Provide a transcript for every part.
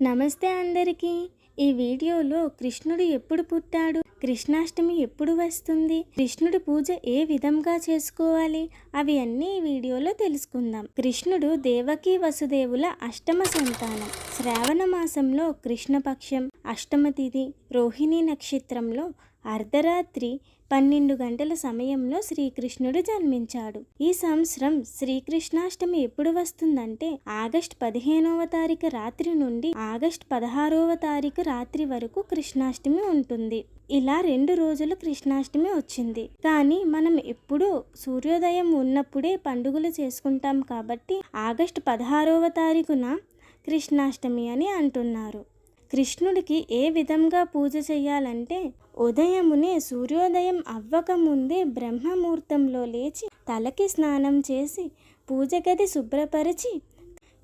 నమస్తే అందరికీ. ఈ వీడియోలో కృష్ణుడు ఎప్పుడు పుట్టాడు? కృష్ణాష్టమి ఎప్పుడు వస్తుంది? కృష్ణుడి పూజ ఏ విధంగా చేసుకోవాలి? అవి అన్నీ ఈ వీడియోలో తెలుసుకుందాం. కృష్ణుడు దేవకి వసుదేవుల అష్టమ సంతానం. శ్రావణ మాసంలో కృష్ణపక్షం. అష్టమ తిథి. రోహిణి నక్షత్రంలో అర్ధరాత్రి పన్నెండు గంటల సమయంలో శ్రీకృష్ణుడు జన్మించాడు. ఈ సంవత్సరం శ్రీకృష్ణాష్టమి ఎప్పుడు వస్తుందంటే ఆగస్ట్ పదిహేనవ తారీఖు రాత్రి నుండి ఆగస్ట్ పదహారవ తారీఖు రాత్రి వరకు కృష్ణాష్టమి ఉంటుంది. ఇలా రెండు రోజులు కృష్ణాష్టమి వచ్చింది. కానీ మనం ఎప్పుడూ సూర్యోదయం ఉన్నప్పుడే పండుగలు చేసుకుంటాం కాబట్టి ఆగస్ట్ పదహారవ తారీఖున కృష్ణాష్టమి అని అంటున్నారు. కృష్ణుడికి ఏ విధంగా పూజ చేయాలంటే ఉదయమునే సూర్యోదయం అవ్వకముందే బ్రహ్మముహూర్తంలో లేచి తలకి స్నానం చేసి పూజ గది శుభ్రపరిచి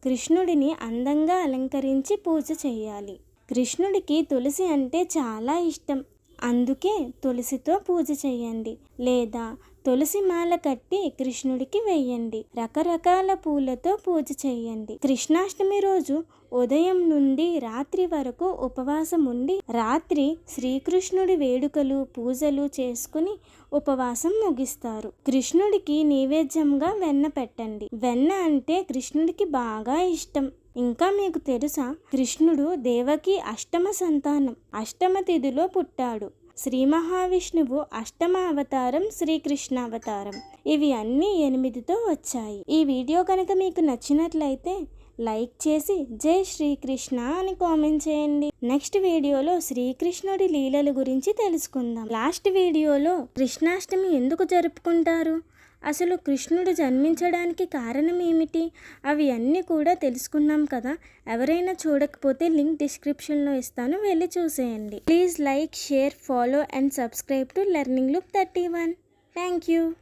కృష్ణుడిని అందంగా అలంకరించి పూజ చేయాలి. కృష్ణుడికి తులసి అంటే చాలా ఇష్టం. అందుకే తులసితో పూజ చేయండి. లేదా తులసి మాల కట్టి కృష్ణుడికి వెయ్యండి రకరకాల పూలతో పూజ చేయండి. కృష్ణాష్టమి రోజు ఉదయం నుండి రాత్రి వరకు ఉపవాసం ఉండి రాత్రి శ్రీకృష్ణుడి వేడుకలు పూజలు చేసుకుని ఉపవాసం ముగిస్తారు. కృష్ణుడికి నైవేద్యంగా వెన్న పెట్టండి. వెన్న అంటే కృష్ణుడికి బాగా ఇష్టం. ఇంకా మీకు తెలుసా? కృష్ణుడు దేవకి అష్టమ సంతానం అష్టమ తిథిలో పుట్టాడు. శ్రీ మహావిష్ణువు అష్టమ అవతారం శ్రీకృష్ణ అవతారం. ఇవి అన్నీ ఎనిమిదితో వచ్చాయి. ఈ వీడియో కనుక మీకు నచ్చినట్లయితే లైక్ చేసి జై శ్రీకృష్ణ అని కామెంట్ చేయండి. నెక్స్ట్ వీడియోలో శ్రీకృష్ణుడి లీలల గురించి తెలుసుకుందాం. లాస్ట్ వీడియోలో కృష్ణాష్టమి ఎందుకు జరుపుకుంటారు? అసలు కృష్ణుడు జన్మించడానికి కారణం ఏమిటి అవి అన్నీ కూడా తెలుసుకున్నాం కదా. ఎవరైనా చూడకపోతే లింక్ డిస్క్రిప్షన్లో ఇస్తాను. వెళ్ళి చూసేయండి. Please like share follow and subscribe to learning look thirty one. Thank you.